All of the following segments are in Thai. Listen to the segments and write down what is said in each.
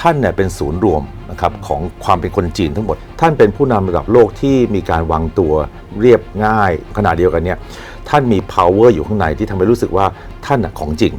ท่านเนี่ยเป็นศูนย์รวมนะครับของความเป็นคนจีนทั้งหมด ท่านเป็นผู้นำระดับโลกที่มีการวางตัวเรียบง่ายขณะเดียวกันเนี่ยท่านมี power อยู่ข้างในที่ทำให้รู้สึกว่าท่านน่ะของจริง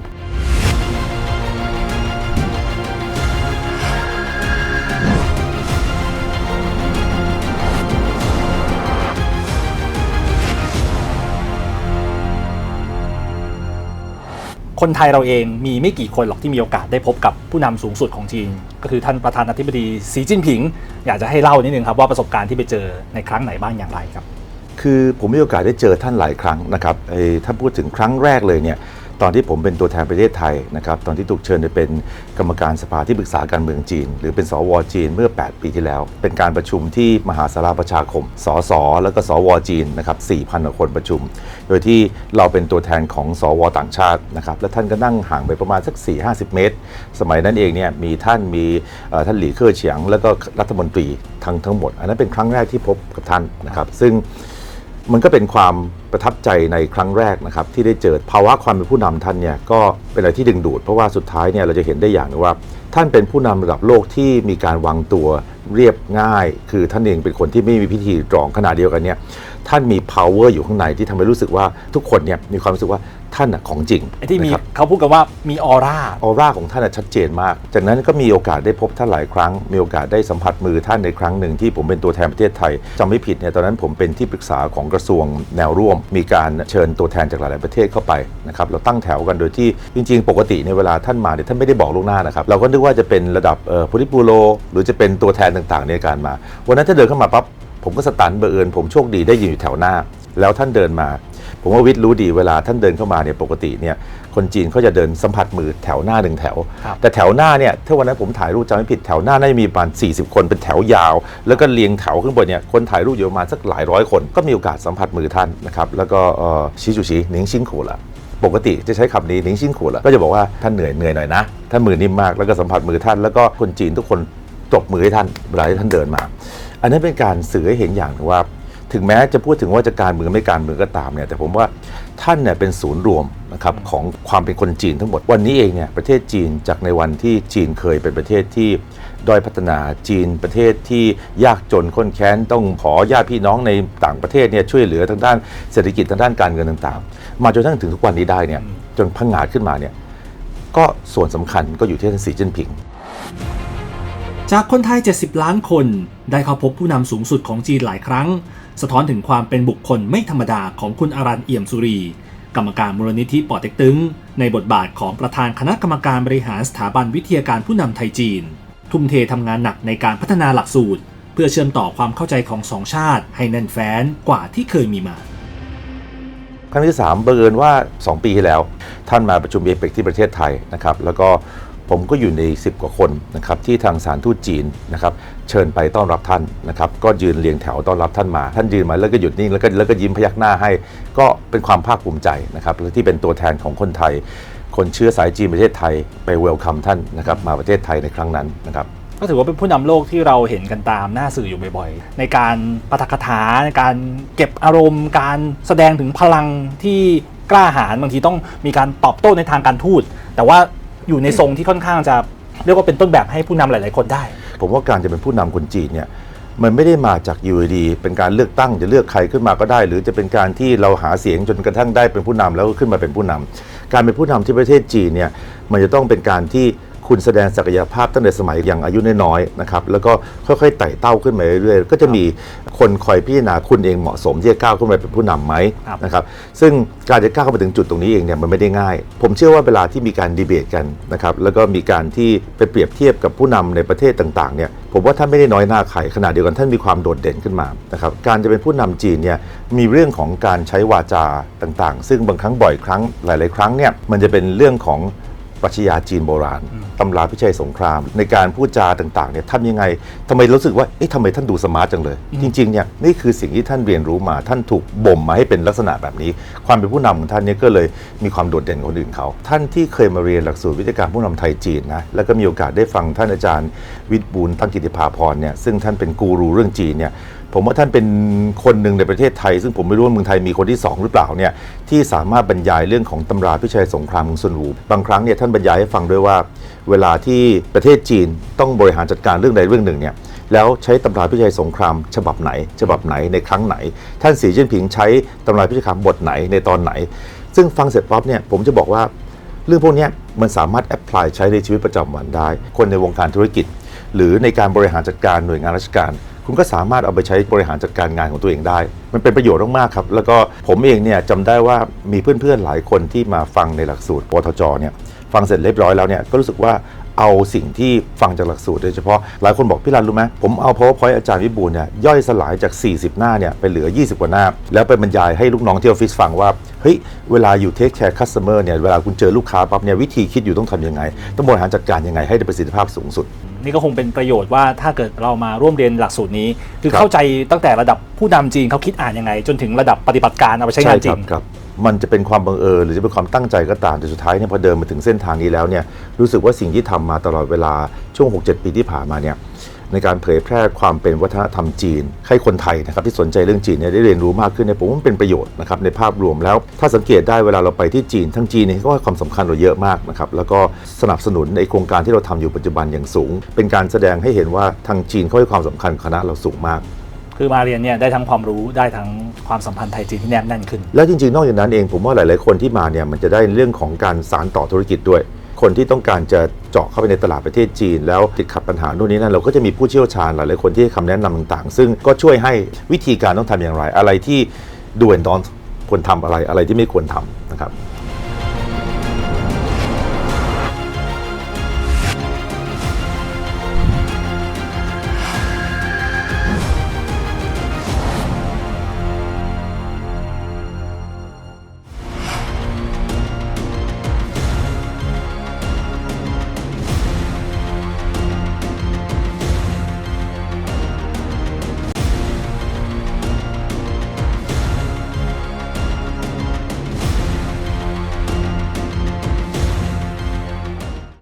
คนไทยเราเองมีไม่กี่คนหรอกที่มีโอกาสได้พบกับผู้นำสูงสุดของจีน ก็คือท่านประธานาธิบดีสีจิ้นผิง อยากจะให้เล่านิดนึงครับว่าประสบการณ์ที่ไปเจอในครั้งไหนบ้างอย่างไรครับ คือผมมีโอกาสได้เจอท่านหลายครั้งนะครับไอ้ถ้าพูดถึงครั้งแรกเลยเนี่ย ตอนที่ผมเป็นตัวแทนประเทศไทยนะครับตอนที่ถูกเชิญไปเป็นกรรมการสภาที่ปรึกษาการเมืองจีน หรือเป็นสวจีนเมื่อ 8 ปีที่แล้ว เป็นการประชุมที่มหาสารประชาคม สสแล้วก็สวจีนนะครับ4,000กว่าคนประชุม โดยที่เราเป็นตัวแทนของสวต่างชาตินะครับและท่านก็นั่งห่างไปประมาณสัก 4-50 เมตร สมัยนั้นเองเนี่ยมีท่านมีท่านหลี่เค่อเฉียง แล้วก็รัฐมนตรีทั้งทั้งหมด อันนั้นเป็นครั้งแรกที่พบกับท่านนะครับซึ่ง มันก็เป็นความประทับใจในครั้งแรกนะครับที่ได้เจอภาวะความเป็นผู้นำท่านเนี่ยก็เป็นอะไรที่ดึงดูด เพราะว่าสุดท้ายเนี่ยเราจะเห็นได้อย่างนึงว่า ท่านเป็นผู้นำระดับโลกที่มีการวางตัวเรียบง่าย คือท่านเองเป็นคนที่ไม่มีพิธีตรองขนาดเดียวกันเนี่ย ท่านมี power อยู่ข้างในที่ทำให้รู้สึกว่าทุกคนเนี่ยมีความรู้สึกว่าท่านน่ะของจริงไอ้ที่มีนะครับ เขาพูดกันว่ามีออร่า ออร่าของท่านนะชัดเจนมาก จากนั้นก็มีโอกาสได้พบท่านหลายครั้ง มีโอกาสได้สัมผัสมือท่านในครั้งหนึ่งที่ผมเป็นตัวแทนประเทศไทยจำไม่ผิดเนี่ยตอนนั้นผมเป็นที่ปรึกษาของกระทรวงแนวร่วม มีการเชิญตัวแทนจากหลาย ๆ ประเทศเข้าไปนะครับ เราตั้งแถวกันโดยที่จริง ๆ ปกติในยเวลาท่านมาเนี่ยท่านไม่ได้บอกล่วงหน้านะครับ เราก็นึกว่าจะเป็นระดับเอ่อโพลิปูโรหรือจะเป็นตัวแทนต่าง ๆ ในการมา วันนั้นท่านเดินเข้ามาปั๊บ ผมก็สตันเบอร์เอิญผมโชคดีได้ยืนอยู่แถวหน้า แล้วท่านเดินมา ผมว่าวิทย์รู้ดีเวลาท่านเดินเข้ามาเนี่ยปกติเนี่ยคนจีนเขาจะเดินสัมผัสมือแถวหน้าหนึ่งแถว ครับ แต่แถวหน้าเนี่ยถ้าวันนั้นผมถ่ายรูปจำไม่ผิดแถวหน้าน่าจะมีประมาณ40 คนเป็นแถวยาว แล้วก็เรียงแถวขึ้นบนเนี่ยคนถ่ายรูปอยู่ประมาณสักหลายร้อยคนก็มีโอกาสสัมผัสมือท่านนะครับแล้วก็เอ่อชี้จุชีหนิงชิงขู่ละปกติจะใช้คำนี้หนิงชิงขู่ละก็จะบอกว่าท่านเหนื่อยเหนื่อยหน่อยนะท่านมือนิ่มมากแล้วก็สัมผัสมือท่านแล้วก็คนจีนทุกคนตบมือให้ท่านเวลาที่ท่านเดินมา อันนั้นเป็นการสื่อให้เห็นอย่างหนึงว่า ถึงแม้จะพูดถึงว่าจะการเมืองไม่การเมืองก็ตามเนี่ยแต่ผมว่าท่านเนี่ยเป็นศูนย์รวมนะครับของความเป็นคนจีนทั้งหมดวันนี้เองเนี่ยประเทศจีนจากในวันที่จีนเคยเป็นประเทศที่ด้อยพัฒนาจีนประเทศที่ยากจนข้นแค้นต้องขอญาติพี่น้องในต่างประเทศเนี่ยช่วยเหลือทางด้านเศรษฐกิจทางด้านการเงินต่างๆ มาจนกระทั่งถึงทุกวันนี้ได้เนี่ยจนพังงาดขึ้นมาเนี่ยก็ส่วนสำคัญก็อยู่ที่ท่านสีจิ้นผิง จากคนไทย 70 ล้านคน ได้เข้าพบผู้นำสูงสุดของจีนหลายครั้ง สะท้อนถึงความเป็นบุคคลไม่ธรรมดาของคุณอารันเอี่ยมสุรี กรรมการมูลนิธิป่อเต็กตึง ในบทบาทของประธานคณะกรรมการบริหารสถาบันวิทยาการผู้นำไทยจีน ทุ่มเททำงานหนักในการพัฒนาหลักสูตร เพื่อเชื่อมต่อความเข้าใจของสองชาติ ให้แน่นแฟ้นกว่าที่เคยมีมาครั้งที่3บังเอิญว่า 2 ปีที่แล้ว ท่านมาประชุมเอเปกที่ประเทศไทยนะครับแล้วก็ ผมก็อยู่ใน 10 กว่าคนนะครับที่ทางสารทูตจีนนะครับเชิญไปต้อนรับท่านนะครับก็ยืนเรียงแถวต้อนรับท่านมา ท่านยืนมาแล้วก็หยุดนิ่งแล้วก็แล้วก็ยิ้มพยักหน้าให้ ก็เป็นความภาคภูมิใจนะครับที่เป็นตัวแทนของคนไทย คนเชื้อสายจีนประเทศไทยไปเวลคัมท่านนะครับมาประเทศไทยในครั้งนั้นนะครับก็ถือว่าเป็นผู้นำโลกที่เราเห็นกันตามหน้าสื่ออยู่บ่อยๆ ในการปาฐกถาในการเก็บอารมณ์ การแสดงถึงพลังที่กล้าหาญบางทีต้องมีการตอบโต้ในทางการทูต แต่ว่า อยู่ในทรงที่ค่อนข้างจะเรียกว่าเป็นต้นแบบให้ผู้นำหลาย ๆ คนได้ ผมว่าการจะเป็นผู้นำคนจีนเนี่ยมันไม่ได้มาจากยูดีเป็นการเลือกตั้งจะเลือกใครขึ้นมาก็ได้ หรือจะเป็นการที่เราหาเสียงจนกระทั่งได้เป็นผู้นำแล้วก็ขึ้นมาเป็นผู้นำการเป็นผู้นำที่ประเทศจีนเนี่ยมันจะต้องเป็นการที่ คุณแสดงศักยภาพตั้งแต่สมัยยังอายุน้อยๆนะครับแล้วก็ค่อยๆไต่เต้าขึ้นมาเรื่อยๆก็จะมีคนคอยพิจารณาคุณเองเหมาะสมที่จะก้าวขึ้นมาเป็นผู้นำไหมครับนะครับซึ่งการจะก้าวเข้ามาถึงจุดตรงนี้เองเนี่ยมันไม่ได้ง่าย ผมเชื่อว่าเวลาที่มีการดีเบตกันนะครับแล้วก็มีการที่ไปเปรียบเทียบกับผู้นำในประเทศต่างๆเนี่ยผมว่าท่านไม่ได้น้อยหน้าใครขณะเดียวกันท่านมีความโดดเด่นขึ้นมานะครับการจะเป็นผู้นำจีนเนี่ยมีเรื่องของการใช้วาจาต่างๆ ซึ่งบางครั้งบ่อยครั้งหลาย ๆ ครั้งเนี่ยมันจะเป็นเรื่องของ ปรัชญาจีนโบราณตำราพิชัยสงคราม ในการพูดจาต่างๆเนี่ยทำยังไงทำไมรู้สึกว่าเอ๊ะทำไมท่านดูสมาร์ทจังเลย จริงๆเนี่ยนี่คือสิ่งที่ท่านเรียนรู้มา ท่านถูกบ่มมาให้เป็นลักษณะแบบนี้ ความเป็นผู้นำของท่านเนี่ยก็เลยมีความโดดเด่นกว่าคนอื่นเขา ท่านที่เคยมาเรียนหลักสูตรวิทยาการผู้นำไทยจีนนะแล้วก็มีโอกาสได้ฟังท่านอาจารย์ วิทย์บูลตั้งกิติภาพรเนี่ยซึ่งท่านเป็นกูรูเรื่องจีนเนี่ย ผมว่าท่านเป็นคนหนึ่งในประเทศไทย ซึ่งผมไม่รู้ว่าเมืองไทยมีคนที่สองหรือเปล่าเนี่ยที่สามารถบรรยายเรื่องของตำราพิชัยสงครามของซุนวูบางครั้งเนี่ยท่านบรรยายให้ฟังด้วยว่า เวลาที่ประเทศจีนต้องบริหารจัดการเรื่องใดเรื่องหนึ่งเนี่ยแล้วใช้ตำราพิชัยสงคราม ฉบับไหน ฉบับไหนในครั้งไหน ท่านสีจิ้นผิงใช้ตำราพิชัยสงครามบทไหนในตอนไหน ซึ่งฟังเสร็จปั๊บเนี่ยผมจะบอกว่าเรื่องพวกนี้มันสามารถแอพพลายใช้ในชีวิตประจำวันได้ คนในวงการธุรกิจ หรือในการบริหารจัดการหน่วยงานราชการ คุณก็สามารถเอาไปใช้บริหารจัดการงานของตัวเองได้ มันเป็นประโยชน์มากๆครับ แล้วก็ผมเองเนี่ยจำได้ว่ามีเพื่อนๆหลายคนที่มาฟังในหลักสูตรปทจเนี่ยฟังเสร็จเรียบร้อยแล้วเนี่ยก็รู้สึกว่า เอาสิ่งที่ฟังจากหลักสูตรโดยเฉพาะ หลายคนบอกพี่รันรู้ไหมผมเอา powerpoint อาจารย์วิบูลย์เนี่ยย่อยสลายจาก 40 หน้าเนี่ยไปเหลือ 20 กว่าหน้า แล้วไปบรรยายให้ลูกน้องที่ออฟฟิศฟังว่าเฮ้ยเวลาอยู่ take care customer เนี่ยเวลาคุณเจอลูกค้าปั๊บเนี่ยวิธีคิดอยู่ต้องทำยังไง ต้องบริหารจัดการยังไงให้ได้ประสิทธิภาพสูงสุดนี่ก็คงเป็นประโยชน์ว่าถ้าเกิดเรามาร่วมเรียนหลักสูตรนี้ คือครับเข้าใจตั้งแต่ระดับผู้นำจีนเขาคิดอ่านยังไง จนถึงระดับปฏิบัติการเอาไปใช้งานจริงครับมันจะเป็นความบังเอิญหรือจะเป็นความตั้งใจก็ตามแต่สุดท้ายเนี่ยพอเดินมาถึงเส้นทางนี้แล้วเนี่ยรู้สึกว่าสิ่งที่ทำมาตลอดเวลาช่วง 6-7 ปีที่ผ่านมาเนี่ยในการเผยแพร่ความเป็นวัฒนธรรมจีน ให้คนไทยนะครับที่สนใจเรื่องจีนเนี่ยได้เรียนรู้มากขึ้นเนี่ยผมว่ามันเป็นประโยชน์นะครับในภาพรวมแล้ว ถ้าสังเกตได้เวลาเราไปที่จีน ทั้งจีนเนี่ยก็ให้ความสำคัญเราเยอะมากนะครับแล้วก็สนับสนุนในโครงการที่เราทำอยู่ปัจจุบันอย่างสูง เป็นการแสดงให้เห็นว่าทางจีนเขาให้ความสำคัญกับคณะเราสูงมากคือมาเรียนเนี่ยได้ทั้งความรู้ได้ทั้งความสัมพันธ์ไทยจีนที่แนบแน่นขึ้น แล้วจริงๆ นอกจากนั้นเองผมว่าหลายๆคนที่มาเนี่ยมันจะได้เรื่องของการสารต่อธุรกิจด้วย คนที่ต้องการจะเจาะเข้าไปในตลาดประเทศจีน แล้วติดขัดปัญหาโน่นนี้นั่นเราก็จะมีผู้เชี่ยวชาญหลายๆคนที่ให้คำแนะนำต่างๆ ซึ่งก็ช่วยให้วิธีการต้องทำอย่างไร อะไรที่ด่วนตอนควรทำอะไรอะไรที่ไม่ควรทำนะครับ